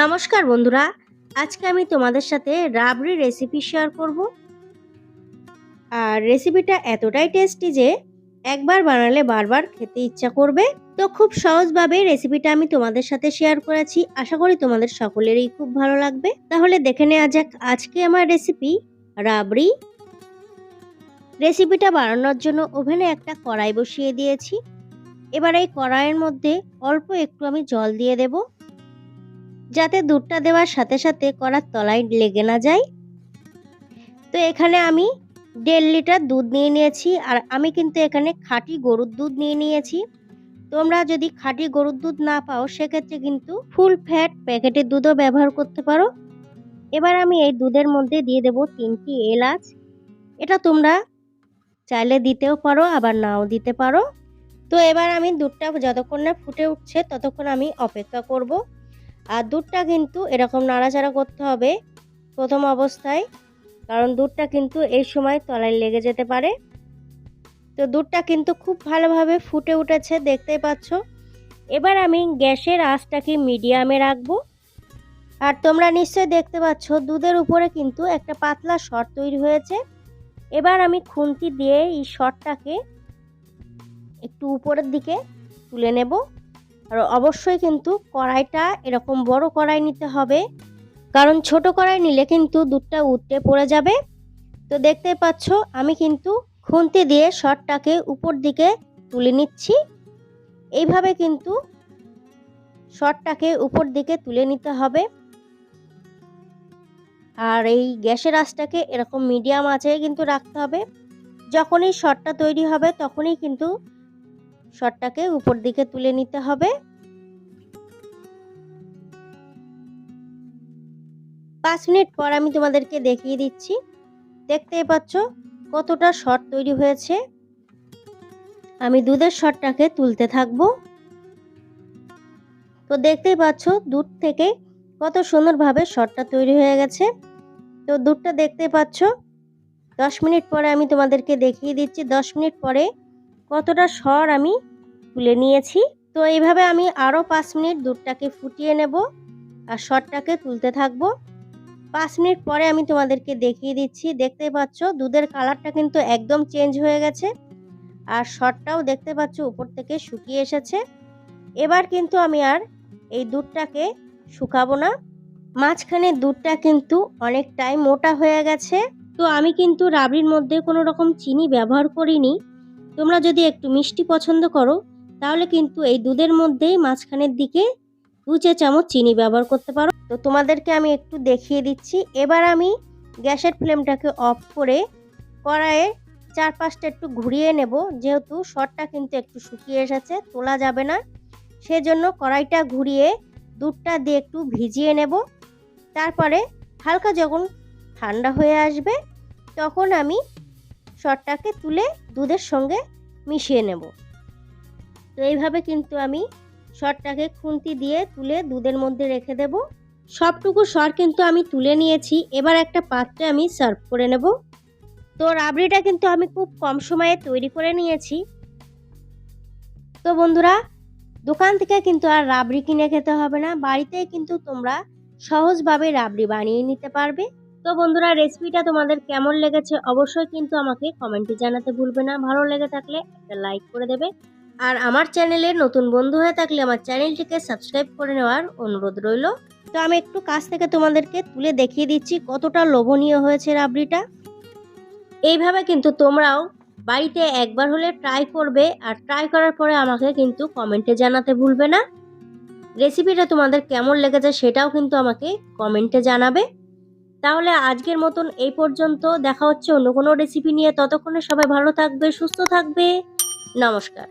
নমস্কার বন্ধুরা, আজকে আমি তোমাদের সাথে রাবড়ি রেসিপি শেয়ার করব। আর রেসিপিটা এতটাই টেস্টি যে, একবার বানালে বারবার খেতে ইচ্ছা করবে। তো খুব সহজভাবে রেসিপিটা আমি তোমাদের সাথে শেয়ার করেছি। আশা করি তোমাদের সকলেরই খুব ভালো লাগবে। তাহলে দেখে নেওয়া যাক আজকে আমার রেসিপি রাবড়ি। রেসিপিটা বানানোর জন্য ওভেনে একটা কড়াই বসিয়ে দিয়েছি। এবার এই কড়াইয়ের মধ্যে অল্প একটু আমি জল দিয়ে দেবো। যাতে দুধটা দেওয়ার সাথে সাথে কড়ার তলায় লেগে না যায়। তো এখানে আমি দেড় লিটার দুধ নিয়ে নিয়েছি আর আমি কিন্তু এখানে খাঁটি গরুর দুধ নিয়ে নিয়েছি। তোমরা যদি খাঁটি গরুর দুধ না পাও, সেক্ষেত্রে কিন্তু ফুল ফ্যাট প্যাকেটের দুধও ব্যবহার করতে পারো। এবার আমি এই দুধের মধ্যে দিয়ে দেব তিনটি এলাচ। এটা তোমরা চাইলে দিতেও পারো, আবার নাও দিতে পারো। তো এবার আমি দুধটা যতক্ষণ না ফুটে উঠছে, ততক্ষণ আমি অপেক্ষা করব। আর দুধটা কিন্তু এরকম নাড়াচাড়া করতে হবে প্রথম অবস্থায়, কারণ দুধটা কিন্তু এই সময় তলায় লেগে যেতে পারে। তো দুধটা কিন্তু খুব ভালোভাবে ফুটে উঠেছে, দেখতেই পাচ্ছ। এবার আমি গ্যাসের আঁচটাকে মিডিয়ামে রাখব। আর তোমরা নিশ্চয়ই দেখতে পাচ্ছ, দুধের উপরে কিন্তু একটা পাতলা শট তৈরি হয়েছে। এবার আমি খুন্তি দিয়ে এই শটটাকে একটু উপরের দিকে তুলে নেব। আর অবশ্যই কিন্তু কড়াইটা এরকম বড় কড়াই নিতে হবে। কারণ ছোট কড়াই নিলে কিন্তু দুধটা উঠতে পড়ে যাবে। তো দেখতে পাচ্ছ, আমি কিন্তু খুন্তি দিয়ে শটটাকে উপর দিকে তুলে নিচ্ছি। এইভাবে কিন্তু শটটাকে উপর দিকে তুলে নিতে হবে। আর এই গ্যাসের আঁচটাকে এরকম মিডিয়াম আছে কিন্তু রাখতে হবে। যখনই শটটা তৈরি হবে, তখনই কিন্তু শটটাকে উপর দিকে তুলে নিতে হবে। পাঁচ মিনিট পর আমি তোমাদেরকে দেখিয়ে দিচ্ছি। দেখতেই পাচ্ছ কতটা শট তৈরি হয়েছে। আমি দুধের শটটাকে তুলতে থাকব। তো দেখতেই পাচ্ছ দুধ থেকে কত সুন্দরভাবে শটটা তৈরি হয়ে গেছে। তো দুধটা দেখতে পাচ্ছ, দশ মিনিট পরে আমি তোমাদেরকে দেখিয়ে দিচ্ছি। দশ মিনিট পরে কতটা সর আমি তুলে নিয়েছি। তো এইভাবে আমি আরও পাঁচ মিনিট দুধটাকে ফুটিয়ে নেব আর সরটাকে তুলতে থাকব। পাঁচ মিনিট পরে আমি তোমাদেরকে দেখিয়ে দিচ্ছি দেখতে পাচ্ছ দুধের কালারটা কিন্তু একদম চেঞ্জ হয়ে গেছে আর শটটাও দেখতে পাচ্ছ উপর থেকে শুকিয়ে এসেছে। এবার কিন্তু আমি আর এই দুধটাকে শুকাবো না। মাঝখানে দুধটা কিন্তু অনেকটাই মোটা হয়ে গেছে। তো আমি কিন্তু রাবড়ির মধ্যে কোনো রকম চিনি ব্যবহার করিনি। তোমরা যদি একটু মিষ্টি পছন্দ করো, তাহলে কিন্তু এই দুধের মধ্যেই মাঝখানের দিকে দু চা চামচ চিনি ব্যবহার করতে পারো। তো তোমাদেরকে আমি একটু দেখিয়ে দিচ্ছি। এবার আমি গ্যাসের ফ্লেমটাকে অফ করে কড়াইয়ে চার পাঁচটা একটু ঘুরিয়ে নেব। যেহেতু শটটা কিন্তু একটু শুকিয়ে এসেছে, তোলা যাবে না। সেজন্য কড়াইটা ঘুরিয়ে দুধটা দিয়ে একটু ভিজিয়ে নেব। তারপরে হালকা যখন ঠান্ডা হয়ে আসবে, তখন আমি শটটাকে তুলে দুধের সঙ্গে মিশিয়ে নেব। তো এইভাবে কিন্তু আমি সরটাকে খুন্তি দিয়ে তুলে দুধের মধ্যে রেখে দেব। সবটুকু সর কিন্তু আমি তুলে নিয়েছি। এবার একটা পাত্রে আমি সার্ভ করে নেব। তো রাবড়িটা কিন্তু আমি খুব কম সময়ে তৈরি করে নিয়েছি। তো বন্ধুরা, দোকান থেকে কিন্তু আর রাবড়ি কিনে খেতে হবে না। বাড়িতে কিন্তু তোমরা সহজভাবে রাবড়ি বানিয়ে নিতে পারবে। তো বন্ধুরা রেসিপিটা তোমাদের কেমন লেগেছে অবশ্যই কিন্তু আমাকে কমেন্টে জানাতে ভুলবে না। ভালো লেগে থাকলে একটা লাইক করে দেবে। আর আমার চ্যানেলে নতুন বন্ধু হয়ে থাকলে আমার চ্যানেলটিকে সাবস্ক্রাইব করে নেওয়ার অনুরোধ রইল। তো আমি একটু কাছ থেকে তোমাদেরকে তুলে দেখিয়ে দিচ্ছি কতটা লোভনীয় হয়েছে রাবড়িটা। এইভাবে কিন্তু তোমরাও বাড়িতে একবার হলে ট্রাই করবে আর ট্রাই করার পরে আমাকে কিন্তু কমেন্টে জানাতে ভুলবে না। রেসিপিটা তোমাদের কেমন লেগেছে সেটাও কিন্তু আমাকে কমেন্টে জানাবে। তাহলে আজকের মতন এই পর্যন্ত। দেখা হচ্ছে অন্য কোনো রেসিপি নিয়ে। ততক্ষণে সবাই ভালো থাকবে, সুস্থ থাকবে। নমস্কার।